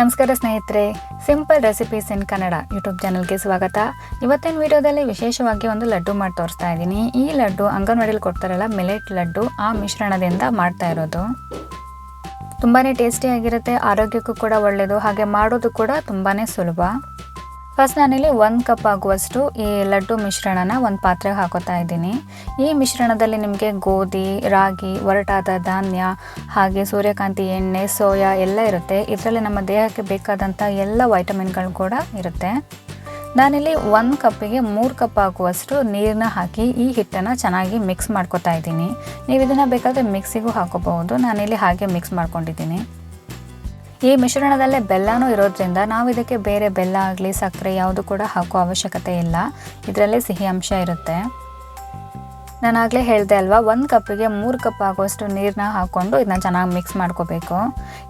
ನಮಸ್ಕಾರ ಸ್ನೇಹಿತರೆ simple recipes in Kannada YouTube ಚಾನಲ್ಗೆ ಸ್ವಾಗತ. ಇವತ್ತಿನ ವಿಡಿಯೋದಲ್ಲಿ ವಿಶೇಷವಾಗಿ ಒಂದು ಲಡ್ಡು ಮಾಡಿ ತೋರಿಸ್ತಾ ಇದ್ದೀನಿ. ಈ ಲಡ್ಡು ಅಂಗನವಾಡಿಯಲ್ಲಿ ಕೊಡ್ತಾರಲ್ಲ ಮಿಲೆಟ್ ಲಡ್ಡು, ಆ ಮಿಶ್ರಣದಿಂದ ಮಾಡ್ತಾ ಇರೋದು. ತುಂಬಾ ಟೇಸ್ಟಿಯಾಗಿರುತ್ತೆ ಆರೋಗ್ಯಕ್ಕೂ ಕೂಡ ಒಳ್ಳೆಯದು ಹಾಗೆ ಮಾಡೋದು ಕೂಡ ತುಂಬಾ ಸುಲಭ. ಫಸ್ಟ್ ನಾನಿಲ್ಲಿ ಒಂದು ಕಪ್ ಆಗುವಷ್ಟು ಈ ಲಡ್ಡು ಮಿಶ್ರಣನ ಒಂದು ಪಾತ್ರೆಗೆ ಹಾಕೋತಾ ಇದ್ದೀನಿ. ಈ ಮಿಶ್ರಣದಲ್ಲಿ ನಿಮಗೆ ಗೋಧಿ, ರಾಗಿ, ಒರಟಾದ ಧಾನ್ಯ, ಹಾಗೆ ಸೂರ್ಯಕಾಂತಿ, ಎಣ್ಣೆ, ಸೋಯಾ ಎಲ್ಲ ಇರುತ್ತೆ. ಇದರಲ್ಲಿ ನಮ್ಮ ದೇಹಕ್ಕೆ ಬೇಕಾದಂಥ ಎಲ್ಲ ವೈಟಮಿನ್ಗಳು ಕೂಡ ಇರುತ್ತೆ. ನಾನಿಲ್ಲಿ ಒಂದು ಕಪ್ಪಿಗೆ ಮೂರು ಕಪ್ ಆಗುವಷ್ಟು ನೀರನ್ನ ಹಾಕಿ ಈ ಹಿಟ್ಟನ್ನು ಚೆನ್ನಾಗಿ ಮಿಕ್ಸ್ ಮಾಡ್ಕೊತಾ ಇದ್ದೀನಿ. ನೀವು ಇದನ್ನು ಬೇಕಾದರೆ ಮಿಕ್ಸಿಗೂ ಹಾಕೋಬಹುದು. ನಾನಿಲ್ಲಿ ಹಾಗೆ ಮಿಕ್ಸ್ ಮಾಡ್ಕೊಂಡಿದ್ದೀನಿ. ಈ ಮಿಶ್ರಣದಲ್ಲೇ ಬೆಲ್ಲನೂ ಇರೋದ್ರಿಂದ ನಾವು ಇದಕ್ಕೆ ಬೇರೆ ಬೆಲ್ಲ ಆಗಲಿ, ಸಕ್ಕರೆ ಯಾವುದು ಕೂಡ ಹಾಕೋ ಅವಶ್ಯಕತೆ ಇಲ್ಲ. ಇದರಲ್ಲೇ ಸಿಹಿ ಅಂಶ ಇರುತ್ತೆ. ನಾನು ಆಗಲೇ ಹೇಳಿದೆ ಅಲ್ವಾ, ಒಂದು ಕಪ್ಪಿಗೆ ಮೂರು ಕಪ್ ಆಗುವಷ್ಟು ನೀರನ್ನ ಹಾಕ್ಕೊಂಡು ಇದನ್ನ ಚೆನ್ನಾಗಿ ಮಿಕ್ಸ್ ಮಾಡ್ಕೋಬೇಕು.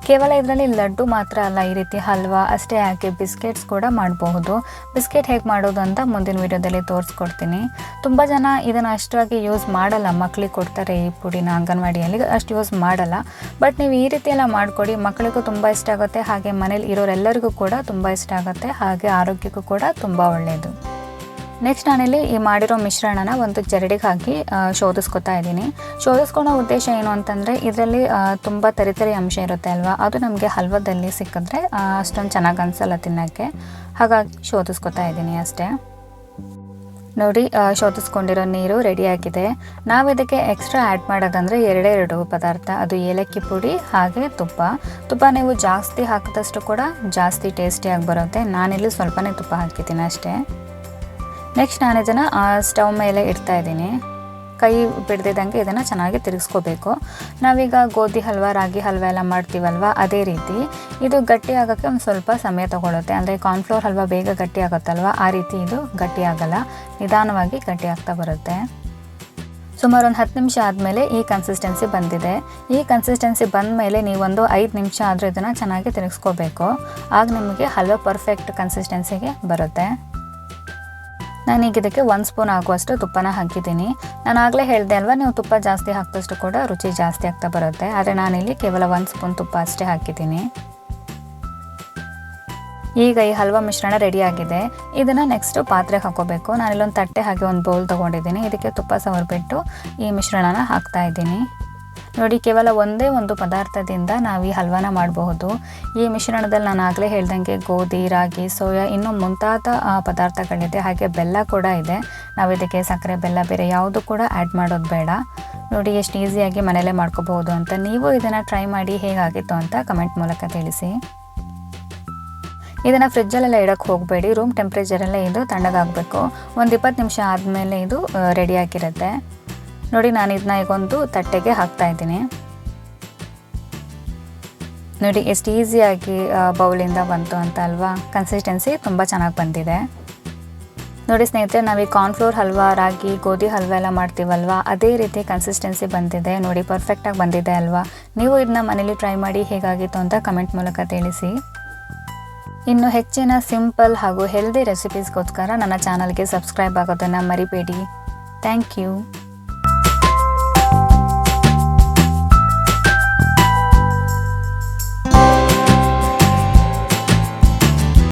ಕೇವಲ ಇದರಲ್ಲಿ ಲಡ್ಡು ಮಾತ್ರ ಅಲ್ಲ, ಈ ರೀತಿ ಹಲ್ವಾ ಅಷ್ಟೇ ಹಾಕಿ ಬಿಸ್ಕೆಟ್ಸ್ ಕೂಡ ಮಾಡಬಹುದು. ಬಿಸ್ಕೆಟ್ ಹೇಗೆ ಮಾಡೋದು ಅಂತ ಮುಂದಿನ ವೀಡಿಯೋದಲ್ಲಿ ತೋರಿಸ್ಕೊಡ್ತೀನಿ. ತುಂಬ ಜನ ಇದನ್ನು ಅಷ್ಟಾಗಿ ಯೂಸ್ ಮಾಡಲ್ಲ ಮಕ್ಕಳಿಗೆ ಕೊಡ್ತಾರೆ ಈ ಪುಡಿನ ಅಂಗನವಾಡಿಯಲ್ಲಿ, ಅಷ್ಟು ಯೂಸ್ ಮಾಡಲ್ಲ. ಬಟ್ ನೀವು ಈ ರೀತಿ ಎಲ್ಲ ಮಾಡಿಕೊಡಿ ಮಕ್ಕಳಿಗೂ ತುಂಬ ಇಷ್ಟ ಆಗುತ್ತೆ, ಹಾಗೆ ಮನೇಲಿ ಇರೋರೆಲ್ಲರಿಗೂ ಕೂಡ ತುಂಬ ಇಷ್ಟ ಆಗುತ್ತೆ, ಹಾಗೆ ಆರೋಗ್ಯಕ್ಕೂ ಕೂಡ ತುಂಬ ಒಳ್ಳೆಯದು ನೆಕ್ಸ್ಟ್ ನಾನಿಲ್ಲಿ ಈ ಮಾಡಿರೋ ಮಿಶ್ರಣನ ಒಂದು ಜರಡಿಗೆ ಹಾಕಿ ಶೋಧಿಸ್ಕೊತಾ ಇದ್ದೀನಿ. ಶೋಧಿಸ್ಕೊಳ್ಳೋ ಉದ್ದೇಶ ಏನು ಅಂತಂದರೆ, ಇದರಲ್ಲಿ ತುಂಬ ತರಿತರಿ ಅಂಶ ಇರುತ್ತೆ ಅಲ್ವಾ? ಅದು ನಮಗೆ ಹಲ್ವದಲ್ಲಿ ಸಿಕ್ಕಿದ್ರೆ ಅಷ್ಟೊಂದು ಚೆನ್ನಾಗಿ ಅನಿಸಲ್ಲ ತಿನ್ನೋಕ್ಕೆ. ಹಾಗಾಗಿ ಶೋಧಿಸ್ಕೊತಾ ಇದ್ದೀನಿ ಅಷ್ಟೇ. ನೋಡಿ ಶೋಧಿಸ್ಕೊಂಡಿರೋ ನೀರು ರೆಡಿಯಾಗಿದೆ ನಾವು ಇದಕ್ಕೆ ಎಕ್ಸ್ಟ್ರಾ ಆ್ಯಡ್ ಮಾಡೋದಂದರೆ ಎರಡೇ ಎರಡು ಪದಾರ್ಥ. ಅದು ಏಲಕ್ಕಿ ಪುಡಿ, ಹಾಗೆ ತುಪ್ಪ. ತುಪ್ಪ ನೀವು ಜಾಸ್ತಿ ಹಾಕಿದಷ್ಟು ಕೂಡ ಜಾಸ್ತಿ ಟೇಸ್ಟಿಯಾಗಿ ಬರುತ್ತೆ. ನಾನಿಲ್ಲಿ ಸ್ವಲ್ಪನೇ ತುಪ್ಪ ಹಾಕಿದ್ದೀನಿ ಅಷ್ಟೇ. ನೆಕ್ಸ್ಟ್ ನಾನು ಇದನ್ನು ಸ್ಟವ್ ಮೇಲೆ ಇಡ್ತಾ ಇದ್ದೀನಿ. ಕೈ ಬಿಡ್ದಿದ್ದಂಗೆ ಇದನ್ನು ಚೆನ್ನಾಗಿ ತಿರುಗಿಸ್ಕೋಬೇಕು. ನಾವೀಗ ಗೋಧಿ ಹಲ್ವ, ರಾಗಿ ಹಲ್ವ ಎಲ್ಲ ಮಾಡ್ತೀವಲ್ವ? ಅದೇ ರೀತಿ ಇದು ಗಟ್ಟಿ ಆಗೋಕ್ಕೆ ಒಂದು ಸ್ವಲ್ಪ ಸಮಯ ತೊಗೊಳುತ್ತೆ. ಅಂದರೆ ಕಾರ್ನ್ಫ್ಲೋರ್ ಹಲ್ವ ಬೇಗ ಗಟ್ಟಿ ಆಗುತ್ತಲ್ವ? ಆ ರೀತಿ ಇದು ಗಟ್ಟಿ ಆಗಲ್ಲ. ನಿಧಾನವಾಗಿ ಗಟ್ಟಿ ಆಗ್ತಾ ಬರುತ್ತೆ. ಸುಮಾರು ಒಂದು ಹತ್ತು ನಿಮಿಷ ಆದಮೇಲೆ ಈ ಕನ್ಸಿಸ್ಟೆನ್ಸಿ ಬಂದಿದೆ. ಈ ಕನ್ಸಿಸ್ಟೆನ್ಸಿ ಬಂದ ಮೇಲೆ ನೀವೊಂದು ಐದು ನಿಮಿಷ ಆದರೂ ಇದನ್ನು ಚೆನ್ನಾಗಿ ತಿರುಗಿಸ್ಕೋಬೇಕು. ಆಗ ನಿಮಗೆ ಹಲ್ವ ಪರ್ಫೆಕ್ಟ್ ಕನ್ಸಿಸ್ಟೆನ್ಸಿಗೆ ಬರುತ್ತೆ. ನಾನೀಗ ಇದಕ್ಕೆ ಒಂದು ಸ್ಪೂನ್ ಆಗುವಷ್ಟು ತುಪ್ಪನ ಹಾಕಿದ್ದೀನಿ. ನಾನು ಆಗಲೇ ಹೇಳಿದೆ ಅಲ್ವಾ, ನೀವು ತುಪ್ಪ ಜಾಸ್ತಿ ಹಾಕಿದಷ್ಟು ಕೂಡ ರುಚಿ ಜಾಸ್ತಿ ಆಗ್ತಾ ಬರುತ್ತೆ. ಆದರೆ ನಾನಿಲ್ಲಿ ಕೇವಲ ಒಂದು ಸ್ಪೂನ್ ತುಪ್ಪ ಅಷ್ಟೇ ಹಾಕಿದ್ದೀನಿ. ಈಗ ಈ ಹಲ್ವಾ ಮಿಶ್ರಣ ರೆಡಿ ಆಗಿದೆ. ಇದನ್ನು ನೆಕ್ಸ್ಟು ಪಾತ್ರೆಗೆ ಹಾಕೋಬೇಕು. ನಾನಿಲ್ಲೊಂದು ತಟ್ಟೆ ಹಾಗೆ ಒಂದು ಬೌಲ್ ತೊಗೊಂಡಿದ್ದೀನಿ. ಇದಕ್ಕೆ ತುಪ್ಪ ಸವರ್ಬಿಟ್ಟು ಈ ಮಿಶ್ರಣನ ಹಾಕ್ತಾ ಇದ್ದೀನಿ. ನೋಡಿ, ಕೇವಲ ಒಂದೇ ಒಂದು ಪದಾರ್ಥದಿಂದ ನಾವು ಈ ಹಲ್ವಾನ ಮಾಡಬಹುದು. ಈ ಮಿಶ್ರಣದಲ್ಲಿ ನಾನು ಆಗಲೇ ಹೇಳ್ದಂಗೆ ಗೋಧಿ, ರಾಗಿ, ಸೋಯಾ ಇನ್ನೂ ಮುಂತಾದ ಪದಾರ್ಥಗಳಿದೆ. ಹಾಗೆ ಬೆಲ್ಲ ಕೂಡ ಇದೆ. ನಾವು ಇದಕ್ಕೆ ಸಕ್ಕರೆ, ಬೆಲ್ಲ, ಬೇರೆ ಯಾವುದು ಕೂಡ ಆ್ಯಡ್ ಮಾಡೋದು ಬೇಡ. ನೋಡಿ, ಎಷ್ಟು ಈಸಿಯಾಗಿ ಮನೇಲೇ ಮಾಡ್ಕೋಬಹುದು ಅಂತ. ನೀವು ಇದನ್ನು ಟ್ರೈ ಮಾಡಿ ಹೇಗಾಗಿತ್ತು ಅಂತ ಕಮೆಂಟ್ ಮೂಲಕ ತಿಳಿಸಿ. ಇದನ್ನು ಫ್ರಿಜ್ಜಲ್ಲೆಲ್ಲ ಇಡೋಕ್ಕೆ ಹೋಗಬೇಡಿ. ರೂಮ್ ಟೆಂಪ್ರೇಚರಲ್ಲೇ ಇದು ತಣ್ಣಗಾಗಬೇಕು. ಒಂದು ಇಪ್ಪತ್ತು ನಿಮಿಷ ಆದಮೇಲೆ ಇದು ರೆಡಿ ಆಗಿರುತ್ತೆ. ನೋಡಿ, ನಾನು ಇದನ್ನ ಈಗ ಒಂದು ತಟ್ಟೆಗೆ ಹಾಕ್ತಾ ಇದ್ದೀನಿ. ನೋಡಿ, ಎಷ್ಟು ಈಸಿಯಾಗಿ ಬೌಲಿಂದ ಬಂತು ಅಂತ ಅಲ್ವಾ? ಕನ್ಸಿಸ್ಟೆನ್ಸಿ ತುಂಬ ಚೆನ್ನಾಗಿ ಬಂದಿದೆ. ನೋಡಿ, ಸ್ನೇಹಿತರೆ, ನಾವು ಈ ಕಾರ್ನ್ಫ್ಲೋರ್ ಹಲ್ವಾ, ರಾಗಿ, ಗೋಧಿ ಹಲ್ವಾ ಎಲ್ಲ ಮಾಡ್ತೀವಲ್ವಾ? ಅದೇ ರೀತಿ ಕನ್ಸಿಸ್ಟೆನ್ಸಿ ಬಂದಿದೆ. ನೋಡಿ ಪರ್ಫೆಕ್ಟಾಗಿ ಬಂದಿದೆ ಅಲ್ವಾ? ನೀವು ಇದನ್ನ ಮನೇಲಿ ಟ್ರೈ ಮಾಡಿ ಹೇಗಾಗಿತ್ತು ಅಂತ ಕಮೆಂಟ್ ಮೂಲಕ ತಿಳಿಸಿ. ಇನ್ನು ಹೆಚ್ಚಿನ ಸಿಂಪಲ್ ಹಾಗೂ ಹೆಲ್ದಿ ರೆಸಿಪೀಸ್ಗೋಸ್ಕರ ನನ್ನ ಚಾನಲ್ಗೆ ಸಬ್ಸ್ಕ್ರೈಬ್ ಆಗೋದನ್ನು ಮರಿಬೇಡಿ. Thank you